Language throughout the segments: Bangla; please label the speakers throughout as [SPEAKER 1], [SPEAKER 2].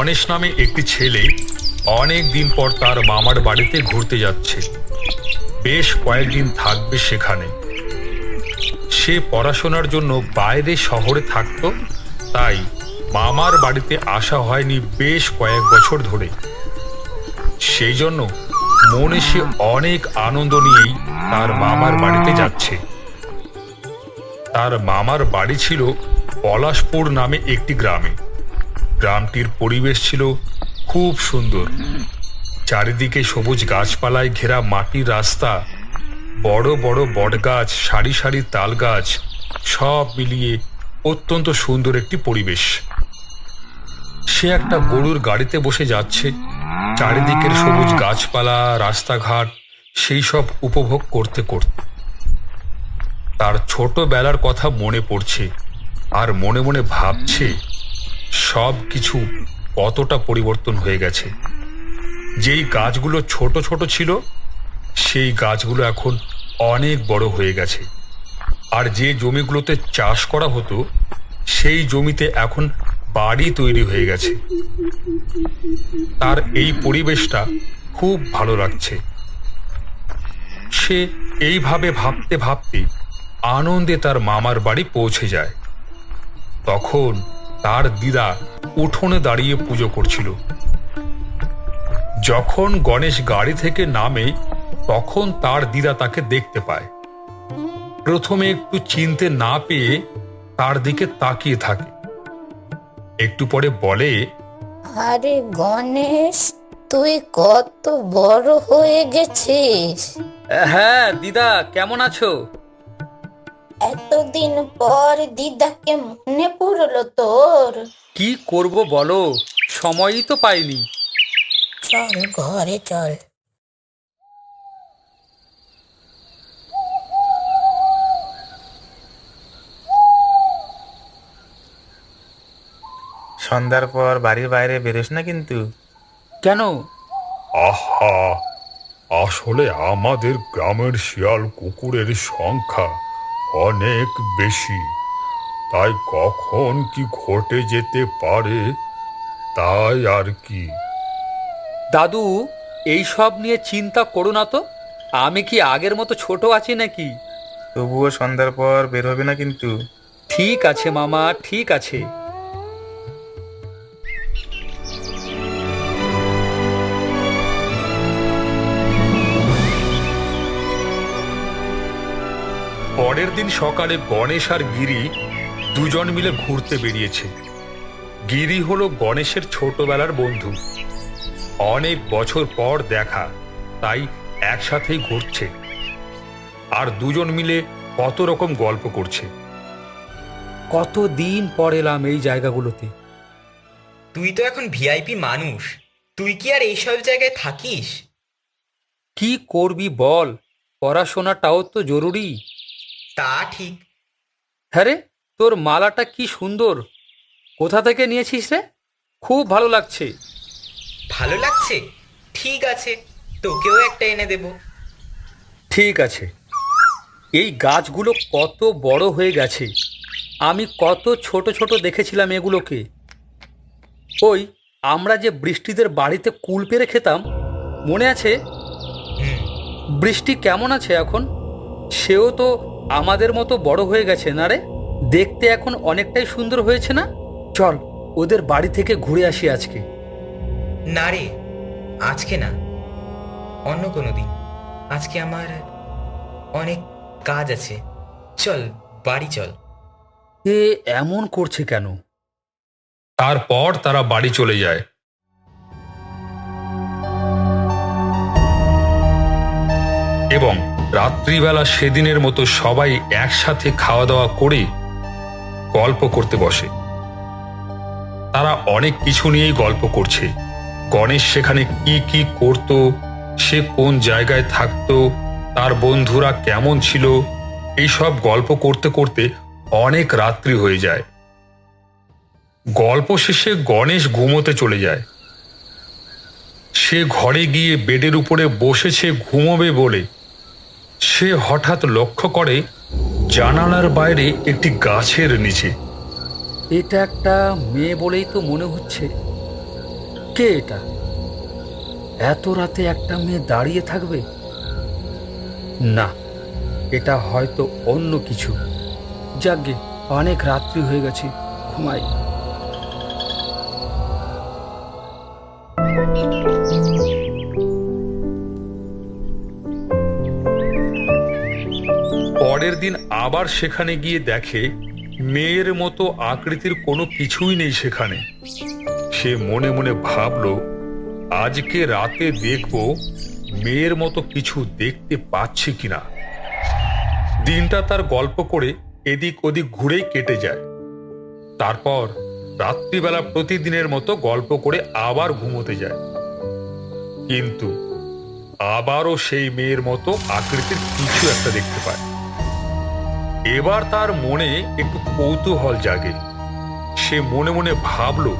[SPEAKER 1] গণেশ নামে একটি ছেলে অনেক দিন পর তার মামার বাড়িতে ঘুরতে যাচ্ছে। বেশ কয়েকদিন থাকবে সেখানে। সে পড়াশোনার জন্য বাইরে শহরে থাকতো, তাই মামার বাড়িতে আসা হয়নি বেশ কয়েক বছর ধরে। সেই জন্য মনে সে অনেক আনন্দ নিয়েই তার মামার বাড়িতে যাচ্ছে। তার মামার বাড়ি ছিল পলাশপুর নামে একটি গ্রামে। গ্রামটির পরিবেশ ছিল খুব সুন্দর। চারিদিকে সবুজ গাছপালায় ঘেরা মাটির রাস্তা, বড় বড় বটগাছ, সারি সারি তাল গাছ সব মিলিয়ে অত্যন্ত সুন্দর একটি পরিবেশ। সে একটা গরুর গাড়িতে বসে যাচ্ছে। চারিদিকের সবুজ গাছপালা, রাস্তাঘাট, সেই সব উপভোগ করতে করতে। তার ছোটবেলার কথা মনে পড়ছে আর মনে মনে ভাবছে সব কিছু কতটা পরিবর্তন হয়ে গেছে। যেই গাছগুলো ছোট ছোট ছিল, সেই গাছগুলো এখন অনেক বড় হয়ে গেছে। আর যে জমিগুলোতে চাষ করা হতো, সেই জমিতে এখন বাড়ি তৈরি হয়ে গেছে। তার এই পরিবেশটা খুব ভালো লাগছে। সে এইভাবে ভাবতে ভাবতে আনন্দে তার মামার বাড়ি পৌঁছে যায়। তখন তার দিদা উঠোনে দাঁড়িয়ে পুজো করছিল। যখন গণেশ গাড়ি থেকে নামে তখন তার দিদা তাকে দেখতে পায়। প্রথমে একটু চিনতে না পেয়ে তার দিকে তাকিয়ে থাকে। একটু পরে বলে
[SPEAKER 2] আরে গণেশ তুই কত বড় হয়ে গেছিস।
[SPEAKER 3] হ্যাঁ দিদা কেমন আছো?
[SPEAKER 2] এতদিন পর দিদাকে মনে পড়ল তোর।
[SPEAKER 3] কি করব বলো? সময়ই তো পাইনি।
[SPEAKER 2] চল ঘরে চল।
[SPEAKER 4] সন্ধ্যার পর বাড়ির বাইরে বেরোস না কিন্তু।
[SPEAKER 3] কেন?
[SPEAKER 1] আহা আসলে আমাদের গ্রামের শিয়াল কুকুরের সংখ্যা। অনেক বেশি। তাই কখন কি ঘটে যেতে পারে তাই আর কি?
[SPEAKER 3] দাদু এই সব নিয়ে চিন্তা করো না তো। আমি কি আগের মতো ছোট আছি নাকি?
[SPEAKER 4] তবুও সন্ধ্যার পর বের হবে না কিন্তু।
[SPEAKER 3] ঠিক আছে মামা ঠিক আছে।
[SPEAKER 1] পরের দিন সকালে গণেশ আর গিরি দুজন মিলে ঘুরতে বেরিয়েছে। গিরি হলো গণেশের ছোটবেলার বন্ধু। অনেক বছর পর দেখা তাই একসাথেই ঘুরছে। আর দুজন মিলে কত রকম গল্প করছে।
[SPEAKER 3] কত দিন পর এলাম এই জায়গাগুলোতে।
[SPEAKER 5] তুই তো এখন ভিআইপি মানুষ। তুই কি আর এইসব জায়গায় থাকিস?
[SPEAKER 3] কি করবি বল? পড়াশোনাটাও তো জরুরি।
[SPEAKER 5] তা ঠিক।
[SPEAKER 3] হ্যাঁ রে তোর মালাটা কি সুন্দর। কোথা থেকে নিয়েছিস রে? খুব ভালো লাগছে।
[SPEAKER 5] ভালো লাগছে? ঠিক আছে তোকেও একটা এনে দেব।
[SPEAKER 3] ঠিক আছে। এই গাছগুলো কত বড় হয়ে গেছে। আমি কত ছোট ছোট দেখেছিলাম এগুলোকে। ওই আমরা যে বৃষ্টিদের বাড়িতে কুল পেরে খেতাম মনে আছে? বৃষ্টি কেমন আছে এখন? সেও তো আমাদের মতো বড় হয়ে গেছে না রে? দেখতে এখন অনেকটাই সুন্দর হয়েছে না? চল ওদের বাড়ি থেকে ঘুরে আসি আজকে।
[SPEAKER 5] না রে আজকে না। অন্য কোনো দিন। আজকে আমার অনেক কাজ আছে। চল বাড়ি চল।
[SPEAKER 3] এ এমন করছে কেন?
[SPEAKER 1] তারপর তারা বাড়ি চলে যায়। এবং রাত্রিবেলা সেদিনের মতো সবাই একসাথে খাওয়া দাওয়া করে গল্প করতে বসে। তারা অনেক কিছু নিয়েই গল্প করছে। গণেশ সেখানে কি কি করত, সে কোন জায়গায় থাকতো, তার বন্ধুরা কেমন ছিল, এইসব গল্প করতে করতে অনেক রাত্রি হয়ে যায়। গল্প শেষে গণেশ ঘুমোতে চলে যায়। সে ঘরে গিয়ে বেডের উপরে বসেছে, ঘুমোবে বলে। সে হঠাৎ লক্ষ্য করে জানালার বাইরে একটি গাছের নিচে।
[SPEAKER 3] এটা একটা মেয়ে বলেই তো মনে হচ্ছে। কে এটা? এত রাতে একটা মেয়ে দাঁড়িয়ে থাকবে? না, এটা হয়তো অন্য কিছু। যাকগে অনেক রাত্রি হয়ে গেছে, ঘুমাই।
[SPEAKER 1] পরের দিন আবার সেখানে গিয়ে দেখে মেয়ের মতো আকৃতির কোনো কিছুই নেই সেখানে। সে মনে মনে ভাবলো, আজকে রাতে দেখব মেয়ের মতো কিছু দেখতে পাচ্ছি কিনা। দিনটা তার গল্প করে এদিক ওদিক ঘুরেই কেটে যায়। তারপর রাত্রিবেলা প্রতিদিনের মতো গল্প করে আবার ঘুমোতে যায়। কিন্তু আবারও সেই মেয়ের মতো আকৃতির কিছু একটা দেখতে পায়। এবার তার মনে একটু কৌতূহল জাগে। সে মনে মনে ভাবলো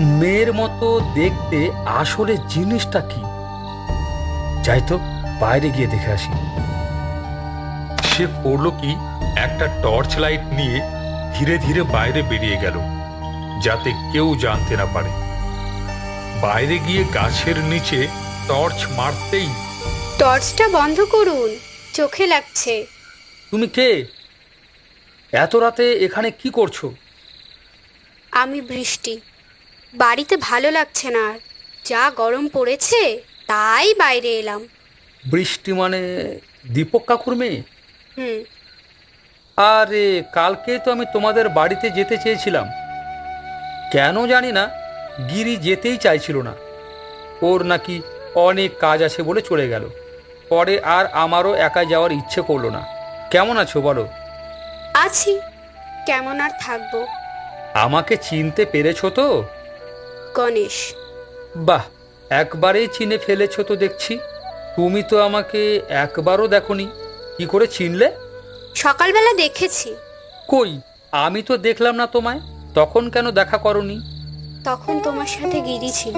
[SPEAKER 3] মেয়ের মতো দেখতে আসলে জিনিসটা কি? যাই তো বাইরে গিয়ে দেখে আসি।
[SPEAKER 1] সে করল কি একটা টর্চ লাইট নিয়ে ধীরে ধীরে বাইরে বেরিয়ে গেল যাতে কেউ জানতে না পারে। বাইরে গিয়ে গাছের নিচে টর্চ মারতেই
[SPEAKER 6] টর্চটা বন্ধ করুন চোখে লাগছে।
[SPEAKER 3] তুমি কে? এত রাতে এখানে কি করছ?
[SPEAKER 6] আমি বৃষ্টি। বাড়িতে ভালো লাগছে না আর। যা গরম পড়েছে তাই বাইরে এলাম।
[SPEAKER 3] বৃষ্টি মানে দীপক কাকুর মেয়ে?
[SPEAKER 6] হুম।
[SPEAKER 3] আরে কালকে তো আমি তোমাদের বাড়িতে যেতে চেয়েছিলাম। কেন জানি না গিরি যেতেই চাইছিল না। ওর নাকি অনেক কাজ আছে বলে চলে গেল। পরে আর আমারও একা যাওয়ার ইচ্ছে করল না। কেমন আছো বলো?
[SPEAKER 6] আছি। কেমন আর থাকব?
[SPEAKER 3] আমাকে চিনতে পেরেছ তো?
[SPEAKER 6] গণেশ।
[SPEAKER 3] বাহ একবারেই চিনে ফেলেছো তো দেখছি। তুমি তো আমাকে একবারও দেখোনি। কি করে চিনলে?
[SPEAKER 6] সকালবেলা দেখেছি।
[SPEAKER 3] কই আমি তো দেখলাম না তোমায়। তখন কেন দেখা করনি?
[SPEAKER 6] তখন তোমার সাথে গিরি ছিল।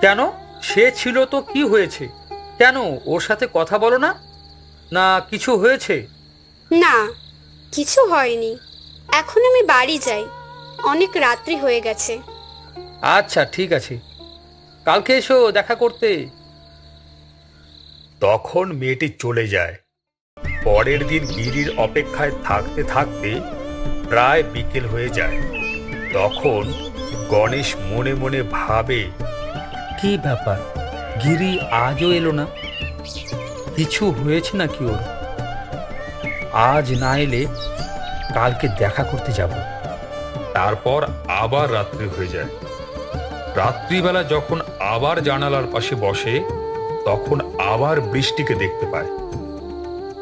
[SPEAKER 3] কেন? সে ছিল তো কি হয়েছে? কেন? ওর সাথে কথা বলো না? না কিছু হয়েছে?
[SPEAKER 6] না কিছু হয়নি। এখন আমি বাড়ি যাই। অনেক রাত্রি হয়ে গেছে।
[SPEAKER 3] আচ্ছা ঠিক আছে। কালকে এসো দেখা করতে।
[SPEAKER 1] তখন মেয়েটি চলে যায়। পরের দিন গিরির অপেক্ষায় থাকতে থাকতে প্রায় বিকেল হয়ে যায়। তখন গণেশ মনে মনে ভাবে
[SPEAKER 3] কি ব্যাপার? গিরি আজও এলো না? কিছু হয়েছে নাকি ওর? আজ না এলে কালকে দেখা করতে যাব।
[SPEAKER 1] তারপর আবার রাত্রি হয়ে যায়। রাত্রিবেলা যখন আবার জানালার পাশে বসে তখন আবার বৃষ্টিকে দেখতে পায়।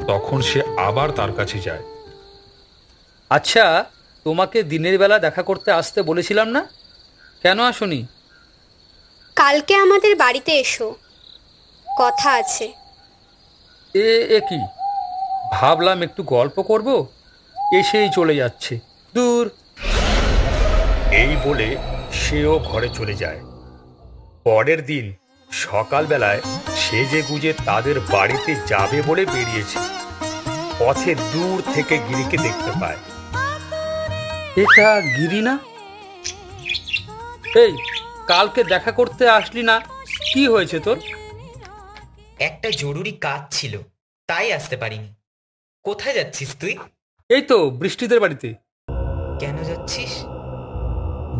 [SPEAKER 1] তখন সে আবার তার কাছে যায়।
[SPEAKER 3] আচ্ছা তোমাকে দিনের বেলা দেখা করতে আসতে বলেছিলাম না? কেন আসনি?
[SPEAKER 6] কালকে আমাদের বাড়িতে এসো। কথা আছে।
[SPEAKER 3] এ এ কি? ভাবলাম একটু গল্প করব, এসেই চলে যাচ্ছে। দূর।
[SPEAKER 1] এই বলে সেও ঘরে চলে যায়। পরের দিন সকালবেলায় সেজে গুজে তাদের বাড়িতে যাবে বলে বেরিয়েছে, পথে দূর থেকে গিরিকে দেখতে পায়।
[SPEAKER 3] এটা গিরি না? এই, কালকে দেখা করতে আসলি না? কি হয়েছে তোর?
[SPEAKER 5] একটা জরুরি কাজ ছিল, তাই আসতে পারিনি। কোথায় যাচ্ছিস তুই?
[SPEAKER 3] এই তো বৃষ্টিদের বাড়িতে।
[SPEAKER 5] কেন যাচ্ছিস?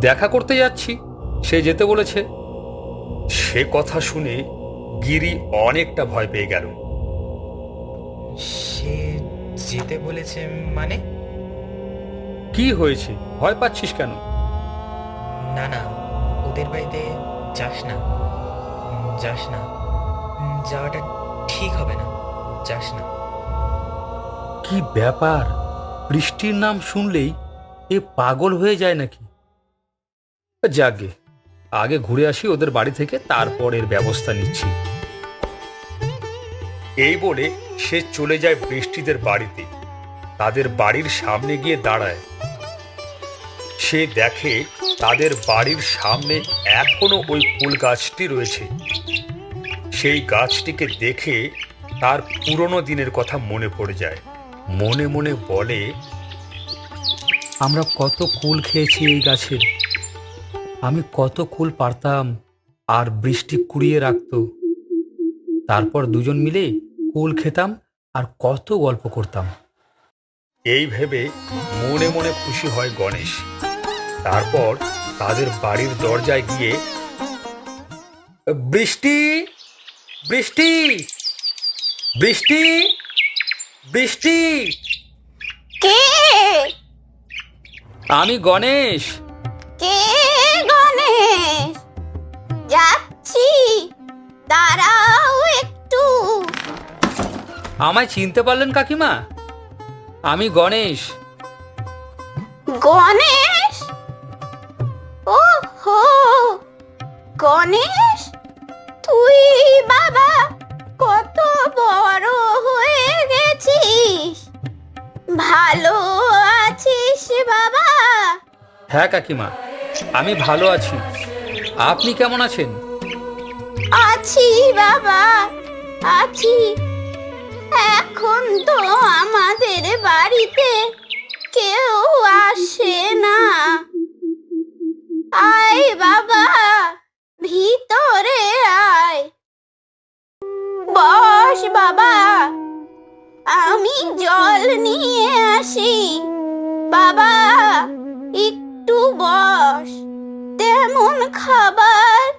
[SPEAKER 3] দেখা করতে যাচ্ছি সে যেতে বলেছে।
[SPEAKER 1] সে কথা শুনে গিরি অনেকটা ভয় পেয়ে গেল।
[SPEAKER 5] সে যেতে বলেছে মানে?
[SPEAKER 3] কি হয়েছে? ভয় পাচ্ছিস কেন?
[SPEAKER 5] না না ওদের বাড়িতে যাস না। যাস না। যাওয়াটা ঠিক হবে না। যাস না।
[SPEAKER 3] কি ব্যাপার? বৃষ্টির নাম শুনলেই এ পাগল হয়ে যায় নাকি? যাগে, আগে ঘুরে আসি ওদের বাড়ি থেকে তারপর এর ব্যবস্থা নিচ্ছি।
[SPEAKER 1] এই বলে সে চলে যায় বৃষ্টিদের বাড়িতে। তাদের বাড়ির সামনে গিয়ে দাঁড়ায়। সে দেখে তাদের বাড়ির সামনে এখনও ওই ফুল গাছটি রয়েছে। সেই গাছটিকে দেখে তার পুরনো দিনের কথা মনে পড়ে যায়। মনে মনে বলে
[SPEAKER 3] আমরা কত কুল খেয়েছি এই গাছের আমি কত কুল পারতাম আর বৃষ্টি কুড়িয়ে রাখতো। তারপর দুজন মিলে কুল খেতাম আর কত গল্প করতাম। এই ভেবে মনে মনে খুশি হয় গণেশ। তারপর তাদের বাড়ির দরজায় গিয়ে বৃষ্টি বৃষ্টি বৃষ্টি বৃষ্টি।
[SPEAKER 2] কে?
[SPEAKER 3] আমি গণেশ।
[SPEAKER 2] কে গণেশ? যাচ্ছি। দাঁড়াও একটু।
[SPEAKER 3] আমায় চিনতে পারলেন কাকিমা? আমি গণেশ।
[SPEAKER 2] গণেশ? ও হো গণেশ? ভালো আছিস বাবা?
[SPEAKER 3] হ্যাঁ কাকিমা আমি ভালো আছি। আপনি কেমন আছেন?
[SPEAKER 2] আছি বাবা আছি। এখন তো আমাদের বাড়িতে কেউ আসে না। আয় বাবা ভিতরে আয়। বস বাবা। আমি জল নিয়ে আসি। বাবা একটু বস। তেমন খাবার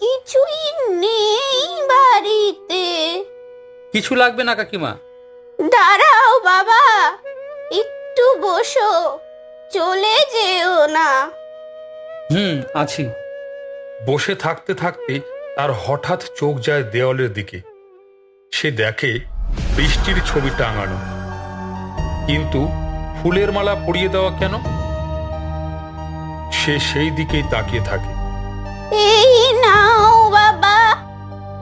[SPEAKER 2] কিছুই নেই বাড়িতে।
[SPEAKER 3] কিছু লাগবে না কাকিমা?
[SPEAKER 2] দাঁড়াও বাবা একটু বসো। চলে যেও না।
[SPEAKER 3] হুম আছি।
[SPEAKER 1] বসে থাকতে থাকতে তার হঠাৎ চোখ যায় দেওয়ালের দিকে। সে দেখে বৃষ্টির ছবি টাঙানো। কিন্তু ফুলের মালা পরিয়ে দেওয়া কেন? সে সেই দিকেই তাকিয়ে থাকে।
[SPEAKER 2] এই নাও বাবা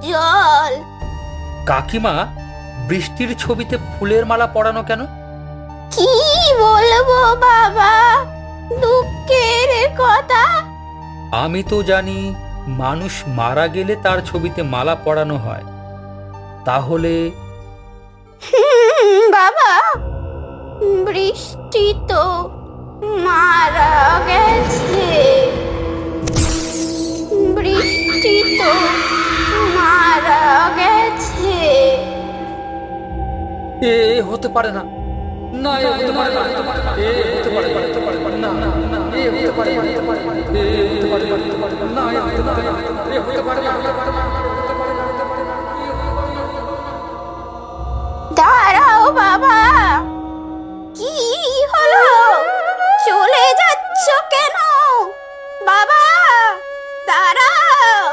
[SPEAKER 2] জল।
[SPEAKER 3] কাকিমা বৃষ্টির ছবিতে ফুলের মালা পরানো কেন?
[SPEAKER 2] কি বলব বাবা দুঃখের কথা।
[SPEAKER 3] আমি তো জানি মানুষ মারা গেলে তার ছবিতে মালা পরানো হয়। তাহলে
[SPEAKER 2] বাবা। বৃষ্টি তো মারা গেছে। বৃষ্টি তো মারা গেছে।
[SPEAKER 3] এ, হতে পারে না। না, এ হতে পারে না। এ হতে পারে না। না না না। এ হতে পারে না। এ হতে পারে না। না এ হতে পারে না। হতে পারে না।
[SPEAKER 2] বাবা। কি হলো? চলে যাচ্ছ কেন? বাবা দাঁড়াও।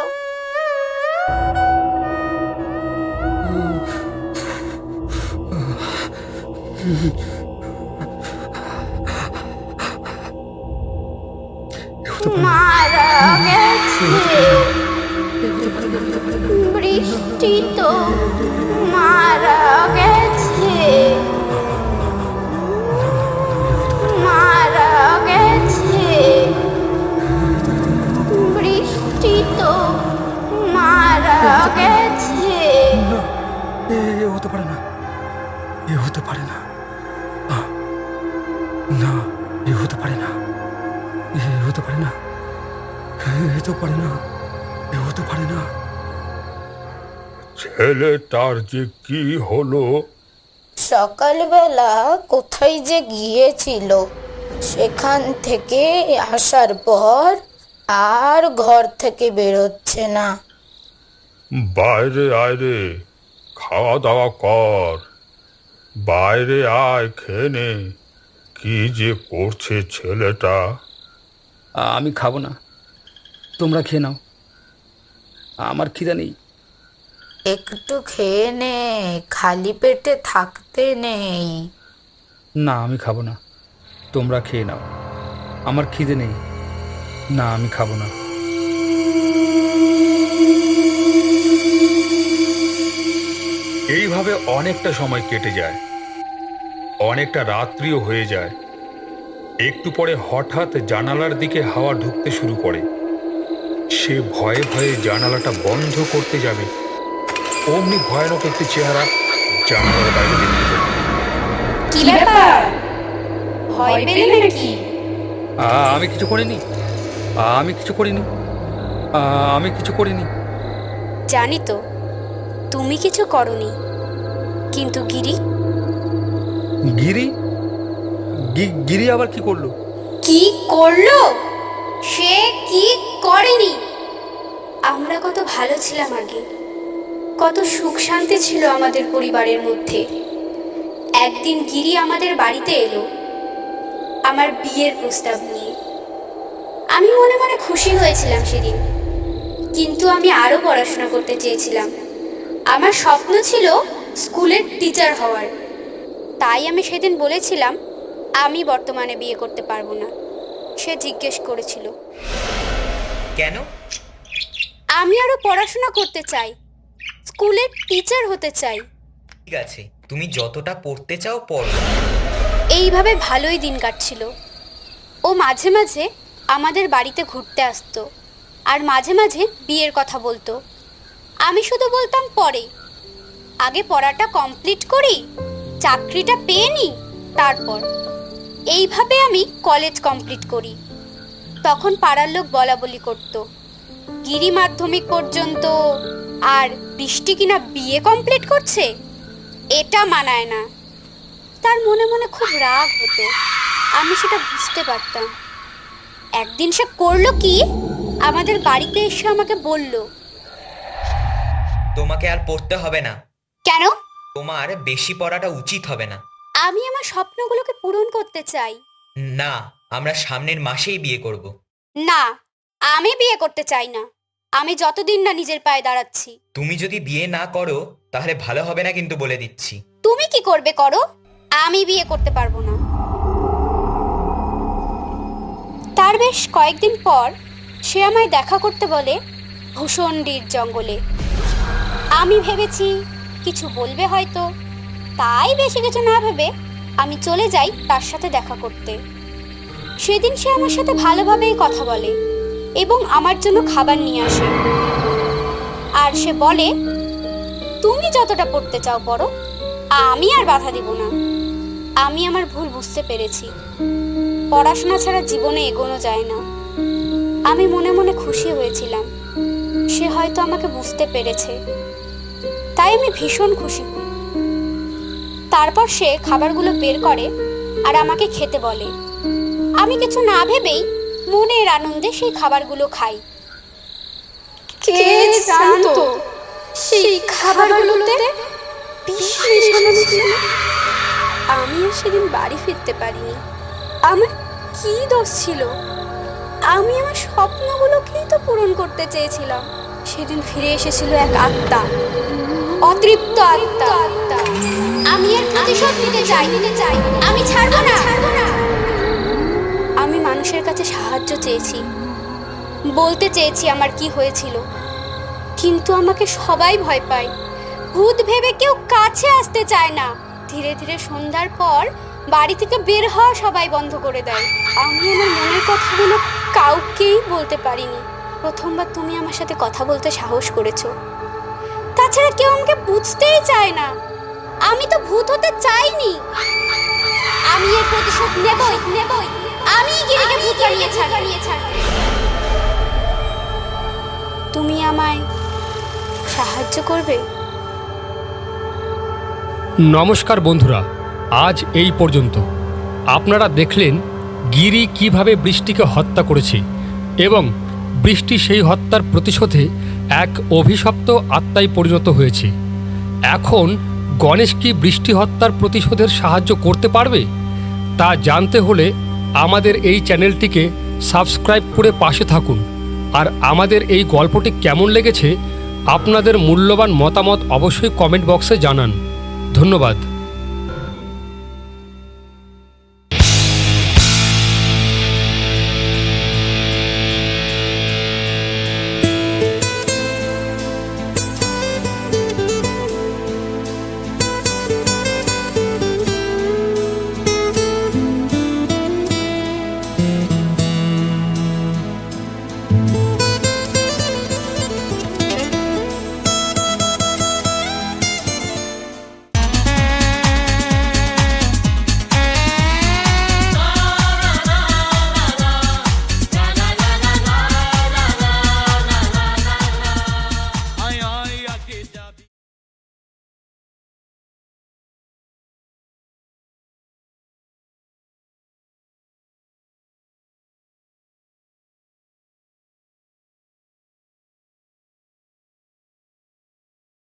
[SPEAKER 2] মারা গেছে। বৃষ্টি তো মারা
[SPEAKER 3] হতে পারে না। এ হতে পারে না। না এ হতে পারে না। এ হতে পারে না। এ তো পারে না। এ হতে পারে না।
[SPEAKER 1] ছেলেটার যে কি হলো?
[SPEAKER 2] সকালবেলা কোথায় যে গিয়েছিল সেখান থেকে আসার পর আর ঘর থেকে বেরোচ্ছে না।
[SPEAKER 1] বাইরে আয় রে। খাওয়া দাওয়া কর। বাইরে আয় খেয়ে নে। কি যে করছে ছেলেটা?
[SPEAKER 3] আমি খাব না। তোমরা খেয়ে নাও। আমার খিদা নেই।
[SPEAKER 2] একটু খেয়ে নে খালি পেটে থাকতে নেই।
[SPEAKER 3] না আমি খাব না। তোমরা খেয়ে নাও। আমার খিদে নেই। না আমি খাব না।
[SPEAKER 1] এইভাবে অনেকটা সময় কেটে যায়। অনেকটা রাত্রিও হয়ে যায়। একটু পরে হঠাৎ জানালার দিকে হাওয়া ঢুকতে শুরু করে। সে ভয়ে ভয়ে জানালাটা বন্ধ করতে যাবে। অমনি ভয়ানক একটি চেহারা জানালার বাইরে দেখতে পেল।
[SPEAKER 6] কি ব্যাপার? ভয় পেলে নাকি?
[SPEAKER 3] আমি কিছু করিনি। আমি কিছু করিনি। আমি কিছু করিনি।
[SPEAKER 6] জানি তো। তুমি কিছু করনি। কিন্তু গিরি?
[SPEAKER 3] গিরি? গিরি আবার কি করল?
[SPEAKER 6] কি করল? সে কি করেনি? আমরা কত ভালো ছিলাম আগে। কত সুখ শান্তি ছিল আমাদের পরিবারের মধ্যে। একদিন গিরি আমাদের বাড়িতে এলো। আমার বিয়ের প্রস্তাব নিয়ে। আমি মনে মনে খুশি হয়েছিলাম সেদিন। কিন্তু আমি আরও পড়াশোনা করতে চেয়েছিলাম। আমার স্বপ্ন ছিল স্কুলের টিচার হওয়ার। তাই আমি সেদিন বলেছিলাম আমি বর্তমানে বিয়ে করতে পারব না। সে জিজ্ঞেস করেছিল।
[SPEAKER 5] কেন?
[SPEAKER 6] আমি আরও পড়াশোনা করতে চাই স্কুলের টিচার হতে চাই।
[SPEAKER 5] ঠিক আছে তুমি যতটা পড়তে চাও পড়ো।
[SPEAKER 6] এইভাবে ভালোই দিন কাটছিল। ও মাঝে মাঝে আমাদের বাড়িতে ঘুরতে আসতো আর মাঝে মাঝে বিয়ের কথা বলতো। আমি শুধু বলতাম পরে আগে পড়াটা কমপ্লিট করি, চাকরিটা পেয়ে নি তারপর। এইভাবে আমি কলেজ কমপ্লিট করি। তখন পাড়ার লোক বলা বলি করতো, গিরি মাধ্যমিক পর্যন্ত আর বৃষ্টি কিনা বিয়ে কমপ্লিট করছে? এটা মানায় না। তার মনে মনে খুব রাগ হতো। আমি সেটা বুঝতে পারতাম। একদিন সে করল কি? আমাদের বাড়িতে এসে আমাকে বলল
[SPEAKER 5] তোমাকে আর পড়তে হবে না।
[SPEAKER 6] কেন?
[SPEAKER 5] তোমার বেশি পড়াটা উচিত হবে না।
[SPEAKER 6] আমি আমার স্বপ্নগুলোকে পূরণ করতে চাই।
[SPEAKER 5] না আমরা সামনের মাসেই বিয়ে করব।
[SPEAKER 6] না আমি বিয়ে করতে চাই না। আমি যতদিন না নিজের পায়ে দাঁড়াচ্ছি।
[SPEAKER 5] তুমি যদি বিয়ে না করো তাহলে ভালো হবে না কিন্তু বলে দিচ্ছি।
[SPEAKER 6] তুমি কি করবে করো? আমি বিয়ে করতে পারব না। তার বেশ কয়েকদিন পর সে আমায় দেখা করতে বলে ভূষণ্ডির জঙ্গলে। আমি ভেবেছি কিছু বলবে হয়তো। তাই বেশি কিছু না ভেবে আমি চলে যাই তার সাথে দেখা করতে। সেদিন সে আমার সাথে ভালোভাবেই কথা বলে এবং আমার জন্য খাবার নিয়ে আসে। আর সে বলে, তুমি যতটা পড়তে চাও পড়ো। আমি আর বাধা দেব না। আমি আমার ভুল বুঝতে পেরেছি। পড়াশোনা ছাড়া জীবনে এগোনো যায় না। আমি মনে মনে খুশি হয়েছিলাম। সে হয়তো আমাকে বুঝতে পেরেছে। তাই আমি ভীষণ খুশি। তারপর সে খাবারগুলো বের করে আর আমাকে খেতে বলে। আমি কিছু না ভেবেই মনের আনন্দে সেই খাবারগুলো খাই। সেই খাবারগুলোতে আমিও সেদিন বাড়ি ফিরতে পারিনি। আমার কি দোষ ছিল? আমি আমার স্বপ্নগুলোকেই তো পূরণ করতে চেয়েছিলাম। সেদিন ফিরে এসেছিল এক আত্মা। অতৃপ্ত আত্মা। আমি এর প্রতিশোধ নিতে চাই। নিতে চাই আমি ছাড়বো না। আমি মানুষের কাছে সাহায্য চেয়েছি। বলতে চেয়েছি আমার কি হয়েছিল। কিন্তু আমাকে সবাই ভয় পায়। ভূত ভেবে কেউ কাছে আসতে চায় না। ধীরে ধীরে সন্ধ্যার পর বাড়ি থেকে বের হওয়া সবাই বন্ধ করে দেয়। আমি আমার মনের কথাগুলো কাউকেই বলতে পারিনি। প্রথমবার তুমি আমার সাথে কথা বলতে সাহস করেছ। তাছাড়া কেউ আমাকে বুঝতেই চায় না। আমি তো ভূত হতে চাইনি। আমি এর প্রতিশোধ নেবই নেবই। আমি গিরিকে ভূত বানিয়ে ছাড় বানিয়ে ছাড় তুমি আমায় সাহায্য করবে?
[SPEAKER 7] নমস্কার বন্ধুরা আজ এই পর্যন্ত। আপনারা দেখলেন গিরি কীভাবে বৃষ্টিকে হত্যা করেছে এবং বৃষ্টি সেই হত্যার প্রতিশোধে এক অভিশপ্ত আত্মায় পরিণত হয়েছে। এখন গণেশ কি বৃষ্টি হত্যার প্রতিশোধের সাহায্য করতে পারবে? তা জানতে হলে আমাদের এই চ্যানেলটিকে সাবস্ক্রাইব করে পাশে থাকুন। আর আমাদের এই গল্পটি কেমন লেগেছে, আপনাদের মূল্যবান মতামত অবশ্যই কমেন্ট বক্সে জানান। ধন্যবাদ।